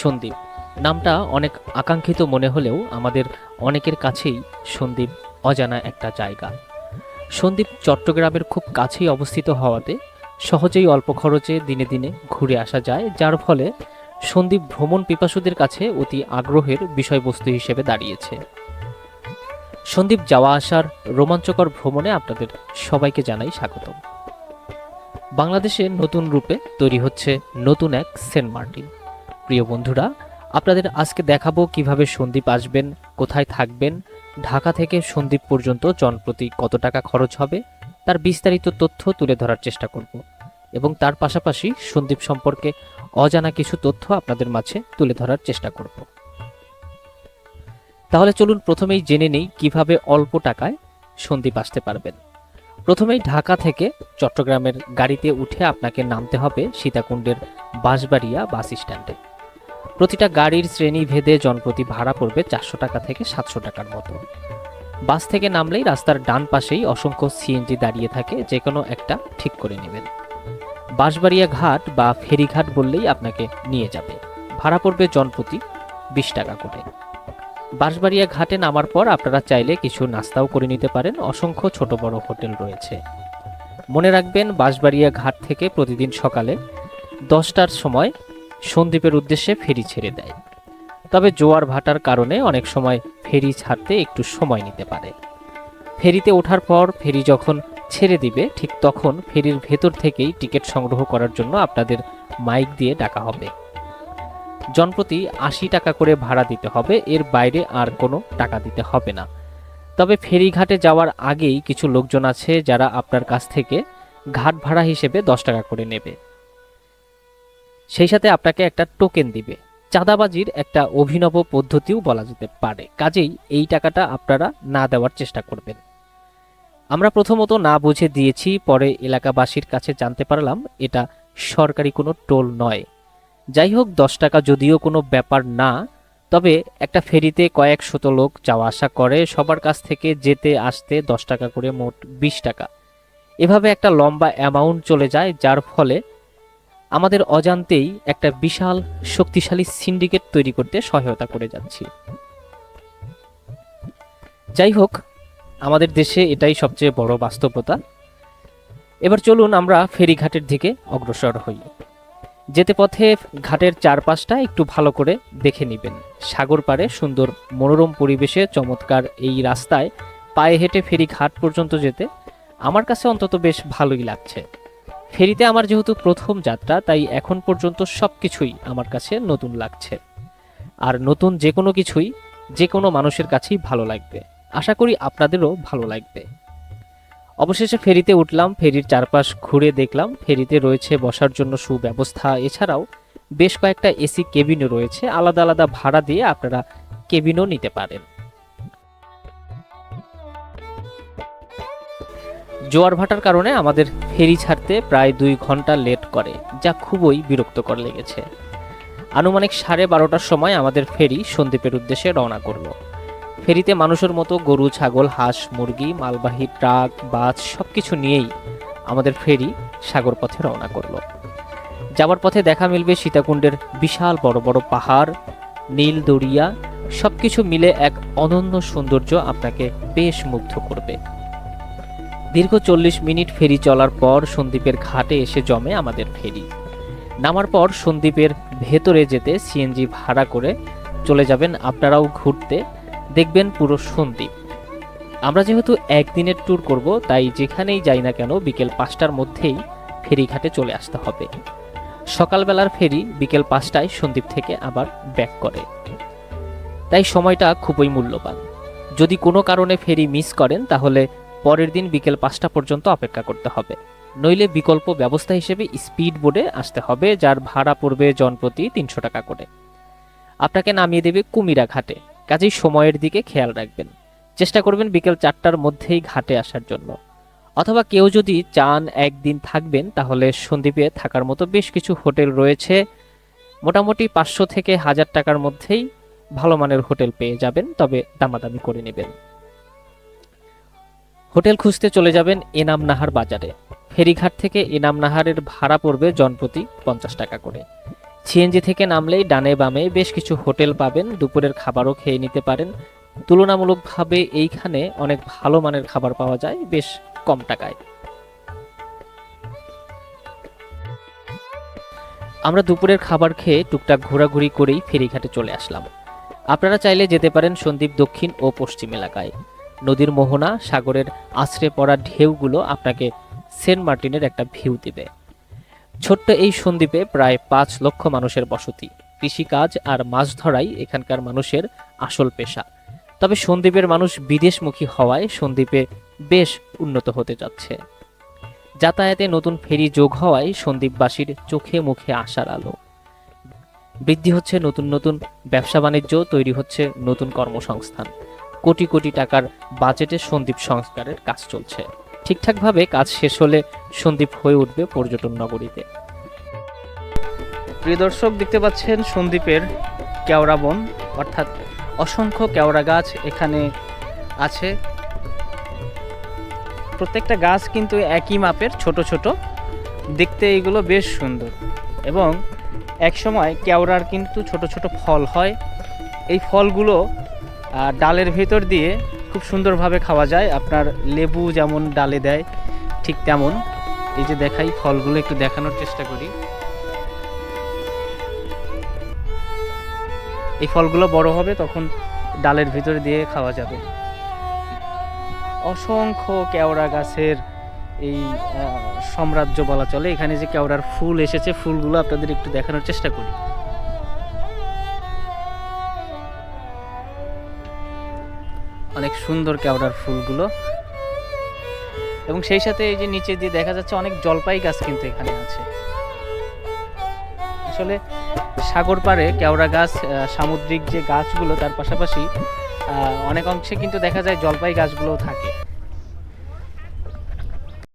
সন্দীপ। নামটা অনেক আকাঙ্ক্ষিত মনে হলেও আমাদের অনেকের কাছেই সন্দীপ অজানা একটা জায়গা। সন্দীপ চট্টগ্রামের খুব কাছেই অবস্থিত হওয়াতে সহজেই অল্প খরচে দিনে দিনে ঘুরে আসা যায়, যার ফলে সন্দীপ ভ্রমণ পিপাসুদের কাছে অতি আগ্রহের বিষয়বস্তু হিসেবে দাঁড়িয়েছে। সন্দীপ যাওয়া আসার রোমাঞ্চকর ভ্রমণে আপনাদের সবাইকে জানাই স্বাগত বাংলাদেশে নতুন রূপে তৈরি হচ্ছে নতুন এক সেন্ট মার্টিন। প্রিয় বন্ধুরা, আপনাদের আজকে দেখাবো কীভাবে সন্দীপ আসবেন, কোথায় থাকবেন, ঢাকা থেকে সন্দীপ পর্যন্ত জনপ্রতি কত টাকা খরচ হবে, তার বিস্তারিত তথ্য তুলে ধরার চেষ্টা করব এবং তার পাশাপাশি সন্দীপ সম্পর্কে অজানা কিছু তথ্য আপনাদের মাঝে তুলে ধরার চেষ্টা করব। তাহলে চলুন প্রথমেই জেনে নেই কীভাবে অল্প টাকায় সন্দীপ আসতে পারবেন। প্রথমেই ঢাকা থেকে চট্টগ্রামের গাড়িতে উঠে আপনাকে নামতে হবে সীতাকুণ্ডের বাঁশবাড়িয়া বাস স্ট্যান্ডে। প্রতিটা গাড়ির শ্রেণি ভেদে জনপ্রতি ভাড়া পড়বে চারশো টাকা থেকে সাতশো টাকার মতো। বাস থেকে নামলেই রাস্তার ডান পাশেই অসংখ্য সিএনজি দাঁড়িয়ে থাকে, যে কোনো একটা ঠিক করে নেবেন। বাঁশবাড়িয়া ঘাট বা ফেরিঘাট বললেই আপনাকে নিয়ে যাবে। ভাড়া পড়বে জনপ্রতি বিশ টাকা করে। বাঁশবাড়িয়া ঘাটে নামার পর আপনারা চাইলে কিছু নাস্তাও করে নিতে পারেন, অসংখ্য ছোট বড় হোটেল রয়েছে। মনে রাখবেন, বাঁশবাড়িয়া ঘাট থেকে প্রতিদিন সকালে দশটার সময় সন্দ্বীপের উদ্দেশ্যে ফেরি ছেড়ে দেয়। তবে জোয়ার ভাটার কারণে অনেক সময় ফেরি ছাড়তে একটু সময় নিতে পারে। ফেরিতে ওঠার পর ফেরি যখন ছেড়ে দিবে, ঠিক তখন ফেরির ভেতর থেকেই টিকিট সংগ্রহ করার জন্য আপনাদের মাইক দিয়ে ডাকা হবে। জনপ্রতি আশি টাকা করে ভাড়া দিতে হবে, এর বাইরে আর কোনো টাকা দিতে হবে না। তবে ফেরিঘাটে যাওয়ার আগেই কিছু লোকজন আছে যারা আপনার কাছ থেকে ঘাট ভাড়া হিসেবে দশ টাকা করে নেবে। সেই সাথে আপনাকে একটা টোকেন দিবে। চাঁদাবাজির একটা অভিনব পদ্ধতিও বলা যেতে পারে। কাজেই এই টাকাটা আপনারা না দেওয়ার চেষ্টা করবেন। আমরা প্রথমত না বুঝে দিয়েছি, পরে এলাকাবাসীর কাছে জানতে পারলাম, এটা সরকারি কোনো টোল নয়। যাই হোক, দশ টাকা যদিও কোনো ব্যাপার না, তবে একটা ফেরিতে কয়েক শত লোক যাওয়া আসা করে, সবার কাছ থেকে যেতে আসতে দশ টাকা করে মোট বিশ টাকা। এভাবে একটা লম্বা অ্যামাউন্ট চলে যায়, যার ফলে আমাদের অজান্তেই একটা বিশাল শক্তিশালী সিন্ডিকেট তৈরি করতে সহায়তা করে যাচ্ছি। যাই হোক, আমাদের দেশে এটাই সবচেয়ে বড় বাস্তবতা। এবার চলুন আমরা ফেরিঘাটের দিকে অগ্রসর হই। যেতে পথে ঘাটের চারপাশটা একটু ভালো করে দেখে নেবেন। সাগর পাড়ে সুন্দর মনোরম পরিবেশে চমৎকার এই রাস্তায় পায়ে হেঁটে ফেরি ঘাট পর্যন্ত যেতে আমার কাছে অন্তত বেশ ভালোই লাগছে। ফেরিতে আমার যেহেতু প্রথম যাত্রা, তাই এখন পর্যন্ত সব কিছুই আমার কাছে নতুন লাগছে। আর নতুন যে কোনো কিছুই, যে কোনো মানুষের কাছেই ভালো লাগবে। আশা করি আপনাদেরও ভালো লাগবে। অবশেষে ফেরিতে উঠলাম, ফেরির চারপাশ ঘুরে দেখলাম, ফেরিতে রয়েছে বসার জন্য সুব্যবস্থা। এছাড়াও বেশ কয়েকটা এসি কেবিনও রয়েছে, আলাদা আলাদা ভাড়া দিয়ে আপনারা কেবিনও নিতে পারেন। জোয়ার ভাটার কারণে আমাদের ফেরি ছাড়তে প্রায় দুই ঘণ্টা লেট করে, যা খুবই বিরক্তকর লেগেছে। আনুমানিক সাড়ে বারোটার সময় আমাদের ফেরি সন্দ্বীপের উদ্দেশ্যে রওনা করল ফেরিতে মানুষের মতো গরু, ছাগল, হাঁস, মুরগি, মালবাহী, ট্রাক, বাস সব কিছু নিয়েই আমাদের ফেরি সাগর পথে রওনা করল যাওয়ার পথে দেখা মিলবে সীতাকুণ্ডের বিশাল বড় বড় পাহাড়, নীল দরিয়া, সবকিছু মিলে এক অনন্য সৌন্দর্য আপনাকে বেশ মুগ্ধ করবে। দীর্ঘ চল্লিশ মিনিট ফেরি চলার পর সন্দ্বীপের ঘাটে এসে জমে আমাদের ফেরি। নামার পর সন্দ্বীপের ভেতরে যেতে সিএনজি ভাড়া করে চলে যাবেন আপনারাও ঘুরতে। দেখবেন পুরো সন্দ্বীপ আমরা যেহেতু একদিনের ট্যুর করব, তাই যেখানেই যাই না কেন বিকেল পাঁচটার মধ্যেই ফেরিঘাটে চলে আসতে হবে। সকালবেলার ফেরি বিকেল পাঁচটায় সন্দ্বীপ থেকে আবার ব্যাক করে। তাই সময়টা খুবই মূল্যবান। যদি কোনো কারণে ফেরি মিস করেন, তাহলে পরের দিন বিকেল পাঁচটা পর্যন্ত অপেক্ষা করতে হবে। নইলে বিকল্প ব্যবস্থা হিসেবে স্পিড বোর্ডে আসতে হবে, যার ভাড়া পড়বে জনপ্রতি তিনশো টাকা করে। আপনাকে নামিয়ে দেবে কুমিরা ঘাটে। কাজেই সময়ের দিকে খেয়াল রাখবেন। চেষ্টা করবেন বিকেল চারটার মধ্যেই ঘাটে আসার জন্য। অথবা কেউ যদি চান একদিন থাকবেন, তাহলে সন্দ্বীপে থাকার মতো বেশ কিছু হোটেল রয়েছে। মোটামুটি পাঁচশো থেকে হাজার টাকার মধ্যেই ভালো মানের হোটেল পেয়ে যাবেন, তবে দামাদামি করে নেবেন। হোটেল খুঁজতে চলে যাবেন এনাম নাহার বাজারে। ফেরিঘাট থেকে এনাম নাহারের ভাড়া পড়বে জনপ্রতি পঞ্চাশ টাকা করে। সিএনজি থেকে নামলেই ডানে বামে বেশ কিছু হোটেল পাবেন, দুপুরের খাবারও খেয়ে নিতে পারেন। তুলনামূলকভাবে এইখানে অনেক ভালো মানের খাবার পাওয়া যায়, বেশ কম টাকায়। আমরা দুপুরের খাবার খেয়ে টুকটাক ঘোরাঘুরি করেই ফেরিঘাটে চলে আসলাম। আপনারা চাইলে যেতে পারেন সন্দ্বীপ দক্ষিণ ও পশ্চিম এলাকায়। নদীর মোহনা সাগরের আছড়ে পড়া ঢেউগুলো আপনাকে সেন্ট মার্টিনের একটা ভিউ দিবে। ছোট্ট এই সন্দ্বীপে প্রায় পাঁচ লক্ষ মানুষের বসতি। কৃষিকাজ আর মাছ ধরাই এখানকার মানুষের আসল পেশা। তবে সন্দ্বীপের মানুষ বিদেশমুখী হওয়ায় সন্দ্বীপে বেশ উন্নত হতে যাচ্ছে। যাতায়াতে নতুন ফেরি যোগ হওয়ায় সন্দ্বীপবাসীর চোখে মুখে আসার আলো। বৃদ্ধি হচ্ছে নতুন নতুন ব্যবসা বাণিজ্য তৈরি হচ্ছে নতুন কর্মসংস্থান। কোটি কোটি টাকার বাজেটে সন্দ্বীপ সংস্কারের কাজ চলছে। ঠিকঠাকভাবে কাজ শেষ হলে সন্দ্বীপ হয়ে উঠবে পর্যটন নগরীতে। প্রিয় দর্শক, দেখতে পাচ্ছেন সন্দ্বীপের কেওড়া বন, অর্থাৎ অসংখ্য কেওড়া গাছ এখানে আছে। প্রত্যেকটা গাছ কিন্তু একই মাপের, ছোট ছোট। দেখতে এগুলো বেশ সুন্দর। এবং একসময় কেওড়ার কিন্তু ছোট ছোট ফল হয়। এই ফলগুলো ডালের ভেতর দিয়ে খুব সুন্দরভাবে খাওয়া যায়। আপনার লেবু যেমন ডালে দেয়, ঠিক তেমন। এই যে দেখাই, ফলগুলো একটু দেখানোর চেষ্টা করি। এই ফলগুলো বড় হবে, তখন ডালের ভিতরে দিয়ে খাওয়া যাবে। অসংখ্য কেওড়া গাছের এই সাম্রাজ্য বলা চলে। এখানে যে কেওড়ার ফুল এসেছে, ফুলগুলো আপনাদের একটু দেখানোর চেষ্টা করি। সুন্দর কেওড়ার ফুলগুলো। এবং সেই সাথে এই যে নিচে দিয়ে দেখা যাচ্ছে অনেক জলপাই গাছ কিন্তু এখানে আছে। আসলে সাগর পাড়ে কেওড়া গাছ সামুদ্রিক যে গাছগুলো, তার পাশাপাশি অনেক অংশে কিন্তু দেখা যায় জলপাই গাছগুলোও থাকে।